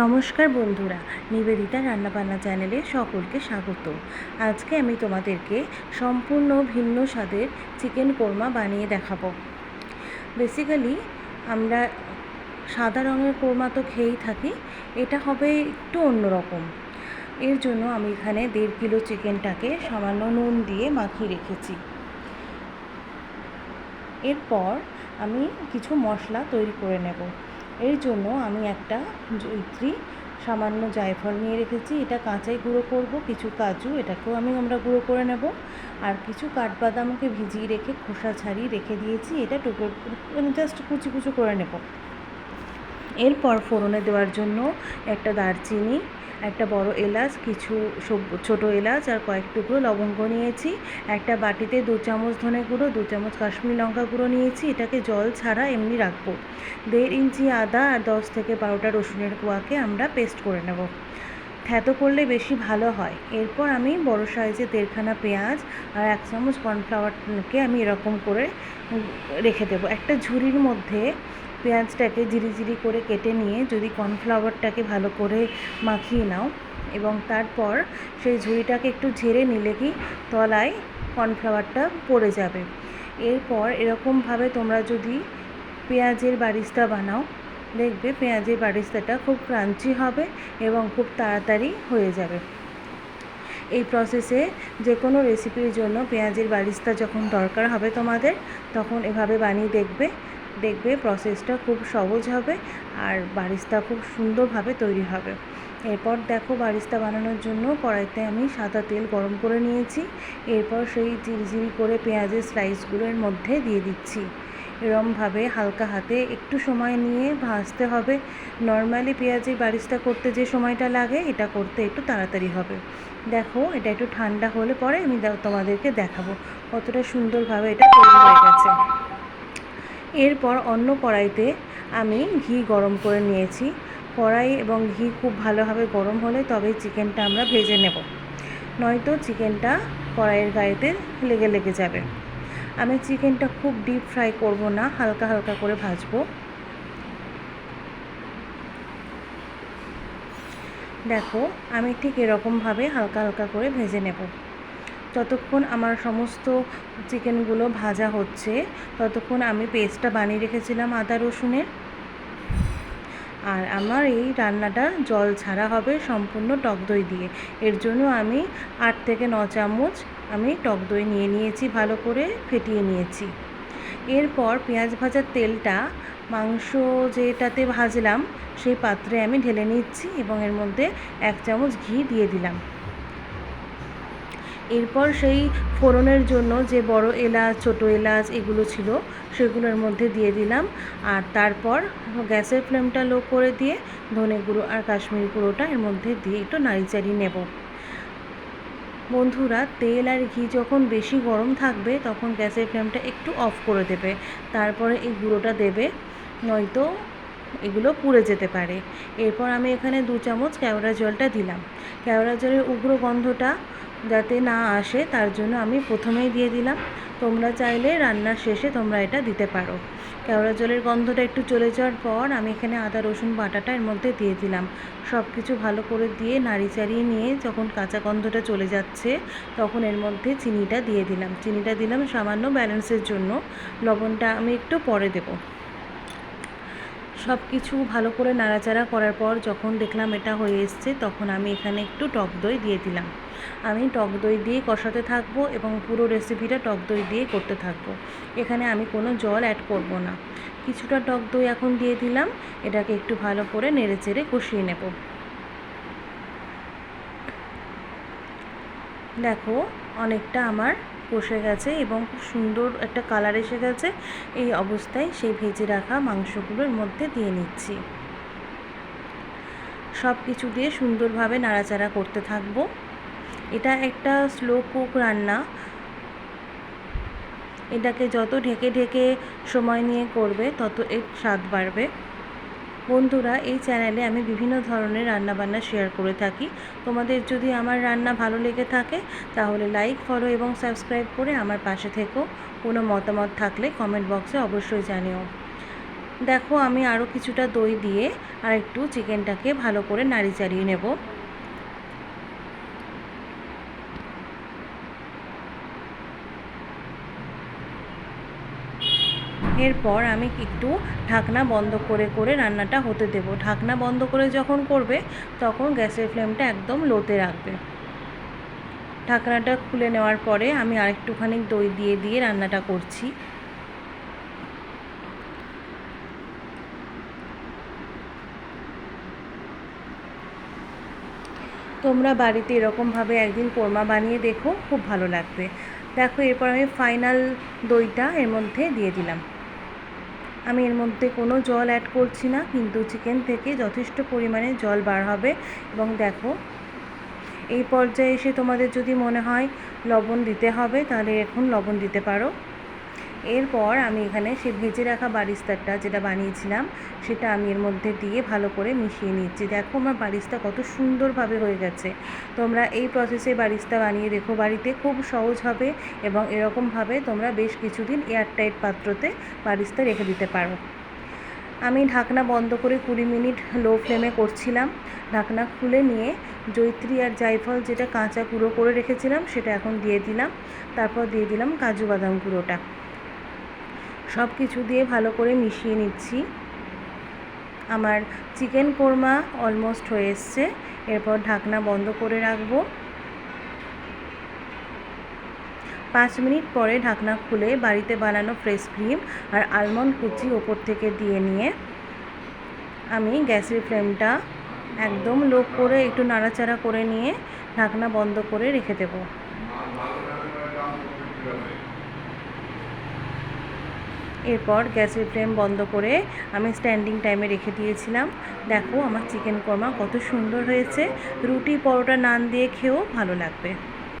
নমস্কার বন্ধুরা, নিবেদিতা রান্নাবান্না চ্যানেলে সকলকে স্বাগত। আজকে আমি তোমাদেরকে সম্পূর্ণ ভিন্ন স্বাদের চিকেন কোরমা বানিয়ে দেখাবো। বেসিক্যালি আমরা সাদা রঙের কোরমা তো খেয়েই থাকি, এটা হবে একটু অন্যরকম এর জন্য আমি এখানে দেড় কিলো চিকেনটাকে সামান্য নুন দিয়ে মাখিয়ে রেখেছি। এরপর আমি কিছু মশলা তৈরি করে নেব। এর জন্য আমি একটা জৈত্রী সামান্য জায়ফল নিয়ে রেখেছি। এটা কাঁচাই গুঁড়ো করব, কিছু কাজু, এটাকেও আমি আমরা গুঁড়ো করে নেব। আর কিছু কাঠবাদামকে ভিজিয়ে রেখে খোসা ছাড়িয়ে রেখে দিয়েছি। এটা টুকরো মানে জাস্ট কুচি কুচি করে নেব। এরপর ফোড়নে দেওয়ার জন্য একটা দারচিনি, একটা বড় এলাচ, কিছু ছোটো এলাচ আর কয়েক টুকরো লবঙ্গ নিয়েছি, একটা বাটিতে দু চামচ ধনে গুঁড়ো, দু চামচ কাশ্মীরি লঙ্কা গুঁড়ো নিয়েছি, এটাকে জল ছাড়া এমনি রাখব। দেড় ইঞ্চি আদা আর দশ থেকে বারোটা রসুনের কোয়াকে আমরা পেস্ট করে নেব। থ্যাতো করলে বেশি ভালো হয়। এরপর আমি বড় সাইজে দেড়খানা পেঁয়াজ আর এক চামচ কর্নফ্লাওয়ারকে আমি এরকম করে রেখে দেবো। একটা ঝুড়ির মধ্যে পেঁয়াজটাকে জিরি করে কেটে নিয়ে যদি কর্নফ্লাওয়ারটাকে ভালো করে মাখিয়ে নাও এবং তারপর সেই ঝুড়িটাকে একটু ঝেড়ে নিলে কি তলায় কর্নফ্লাওয়ারটা পড়ে যাবে। এরপর এরকমভাবে তোমরা যদি পেঁয়াজের বারিস্তা বানাও, দেখবে পেঁয়াজের বারিস্তাটা খুব ক্রাঞ্চি হবে এবং খুব তাড়াতাড়ি হয়ে যাবে। এই প্রসেসে যে কোনো রেসিপির জন্য পেঁয়াজের বারিস্তা যখন দরকার হবে তোমাদের, তখন এভাবে বানিয়ে দেখবে। দেখবে প্রসেসটা খুব সহজ হবে আর বারিস্তা খুব সুন্দরভাবে তৈরি হবে। এরপর দেখো বারিস্তা বানানোর জন্য কড়াইতে আমি সাদা তেল গরম করে নিয়েছি। এরপর সেই ঝিরিঝিরি করে পেঁয়াজের স্লাইসগুলোর মধ্যে দিয়ে দিচ্ছি। এরমভাবে হালকা হাতে একটু সময় নিয়ে ভাজতে হবে। নর্মালি পেঁয়াজের বারিস্তা করতে যে সময়টা লাগে, এটা করতে একটু তাড়াতাড়ি হবে। দেখো এটা একটু ঠান্ডা হলে পরে আমি তোমাদেরকে দেখাবো কতটা সুন্দরভাবে এটা তৈরি হয়ে গেছে। এরপর অন্য কড়াইতে আমি ঘি গরম করে নিয়েছি। কড়াই এবং ঘি খুব ভালোভাবে গরম হলে তবেই চিকেনটা আমরা ভেজে নেব। নয়তো চিকেনটা কড়াইয়ের গায়েতে লেগে লেগে যাবে। আমি চিকেনটা খুব ডিপ ফ্রাই করব না, হালকা হালকা করে ভাজবো। দেখো, আমি ঠিক এরকমভাবে হালকা হালকা করে ভেজে নেব। যতক্ষণ আমার সমস্ত চিকেনগুলো ভাজা হচ্ছে। ততক্ষণ আমি পেস্টটা বানিয়ে রেখেছিলাম আদা রসুনের। আর আমার এই রান্নাটা জল ছাড়া হবে সম্পূর্ণ টক দই দিয়ে। এর জন্য আমি আট থেকে ন চামচ আমি টক দই নিয়ে নিয়েছি, ভালো করে ফেটিয়ে নিয়েছি। এরপর পেঁয়াজ ভাজার তেলটা, মাংস যেটাতে ভাজলাম, সেই পাত্রে আমি ঢেলে নিচ্ছি এবং এর মধ্যে এক চামচ ঘি দিয়ে দিলাম। এরপর সেই ফোড়নের জন্য যে বড় এলাচ, ছোটো এলাচ এগুলো ছিল, সেগুলোর মধ্যে দিয়ে দিলাম। আর তারপর গ্যাসের ফ্লেমটা লো করে দিয়ে ধনে গুঁড়ো আর কাশ্মীরি গুঁড়োটা এর মধ্যে দিয়ে একটু নাড়ি চাড়িয়ে নেব। বন্ধুরা, তেল আর ঘি যখন বেশি গরম থাকবে, তখন গ্যাসের ফ্লেমটা একটু অফ করে দেবে। তারপরে এই গুঁড়োটা দেবে, নয়তো এগুলো পুড়ে যেতে পারে। এরপর আমি এখানে দু চামচ কেওড়া জলটা দিলাম। কেওড়া জলের উগ্র গন্ধটা যাতে না আসে, তার জন্য আমি প্রথমেই দিয়ে দিলাম। তোমরা চাইলে রান্নার শেষে তোমরা এটা দিতে পারো। কেওড়া জলের গন্ধটা একটু চলে যাওয়ার পর আমি এখানে আদা, রসুন, বাটাটা এর মধ্যে দিয়ে দিলাম। সব কিছু ভালো করে দিয়ে নাড়ি চাড়িয়ে নিয়ে যখন কাঁচা গন্ধটা চলে যাচ্ছে, তখন এর মধ্যে চিনিটা দিয়ে দিলাম। চিনিটা দিলাম সামান্য ব্যালেন্সের জন্য। লবণটা আমি একটু পরে দেবো। সব কিছু ভালো করে নাড়াচাড়া করার পর যখন দেখলাম এটা হয়ে এসছে, তখন আমি এখানে একটু টক দই দিয়ে দিলাম। আমি টক দই দিয়ে কষাতে থাকব এবং পুরো রেসিপিটা টক দই দিয়ে করতে থাকব। এখানে আমি কোনো জল অ্যাড করব না। কিছুটা টক দই এখন দিয়ে দিলাম, এটাকে একটু ভালো করে নেড়ে চেড়ে কষিয়ে নেব। দেখো, অনেকটা আমার কষে গেছে এবং খুব সুন্দর একটা কালার এসে গেছে। এই অবস্থায় সেই ভেজে রাখা মাংসগুলোর মধ্যে দিয়ে নিচ্ছি। সব কিছু দিয়ে সুন্দরভাবে নাড়াচাড়া করতে থাকব। এটা একটা স্লো কুক রান্না। এটাকে যত ঢেকে ঢেকে সময় নিয়ে করবে, তত এর স্বাদ বাড়বে। বন্ধুরা, এই চ্যানেলে আমি বিভিন্ন ধরনের রান্নাবান্না শেয়ার করে থাকি। তোমাদের যদি আমার রান্না ভালো লেগে থাকে, তাহলে লাইক ফলো এবং সাবস্ক্রাইব করে আমার পাশে থেকো। কোনো মতামত থাকলে কমেন্ট বক্সে অবশ্যই জানিও। দেখো, আমি আরও কিছুটা দই দিয়ে আর একটু চিকেনটাকে ভালো করে নাড়ি চাড়িয়ে নেব। এরপর আমি একটু ঢাকনা বন্ধ করে করে রান্নাটা হতে দেব। ঢাকনা বন্ধ করে যখন করবে, তখন গ্যাসের ফ্লেমটা একদম লোতে রাখবে। ঢাকনাটা খুলে নেওয়ার পরে আমি আরেকটুখানি দই দিয়ে দিয়ে রান্নাটা করছি। তোমরা বাড়িতে এরকমভাবে একদিন কোরমা বানিয়ে দেখো, খুব ভালো লাগবে। দেখো, এরপর আমি ফাইনাল দইটা এর মধ্যে দিয়ে দিলাম। আমি এর মধ্যে কোনো জল অ্যাড করছি না, কিন্তু চিকেন থেকে যথেষ্ট পরিমাণে জল বার হবে। এবং দেখো, এই পর্যায়ে এসে তোমাদের যদি মনে হয় লবণ দিতে হবে, তাহলে এখন লবণ দিতে পারো। এরপর আমি এখানে সে ভেজে রাখা বারিস্তাটা যেটা বানিয়েছিলাম, সেটা আমি এর মধ্যে দিয়ে ভালো করে মিশিয়ে নিচ্ছি। দেখো আমার বারিস্তা কত সুন্দরভাবে হয়ে গেছে। তোমরা এই প্রসেসে বারিস্তা বানিয়ে দেখো, বাড়িতে খুব সহজ হবে এবং এরকমভাবে তোমরা বেশ কিছুদিন এয়ারটাইট পাত্রতে বারিস্তা রেখে দিতে পারো। আমি ঢাকনা বন্ধ করে কুড়ি মিনিট লো ফ্লেমে করছিলাম। ঢাকনা খুলে নিয়ে জৈত্রী আর জায়ফল যেটা কাঁচা গুঁড়ো করে রেখেছিলাম, সেটা এখন দিয়ে দিলাম। তারপর দিয়ে দিলাম কাজু বাদাম গুঁড়োটা। সব কিছু দিয়ে ভালো করে মিশিয়ে নিচ্ছি। আমার চিকেন কোরমা অলমোস্ট হয়ে এসছে। এরপর ঢাকনা বন্ধ করে রাখব। পাঁচ মিনিট পরে ঢাকনা খুলে বাড়িতে বানানো ফ্রেশ ক্রিম আর আলমন্ড কুচি ওপর থেকে দিয়ে নিয়ে আমি গ্যাসের ফ্লেমটা একদম লো করে একটু নাড়াচাড়া করে নিয়ে ঢাকনা বন্ধ করে রেখে দেবো। এরপর গ্যাসের ফ্লেম বন্ধ করে আমি স্ট্যান্ডিং টাইমে রেখে দিয়েছিলাম। দেখো আমার চিকেন কর্মা কত সুন্দর হয়েছে। রুটি পরোটা নান দিয়ে খেয়েও ভালো লাগবে।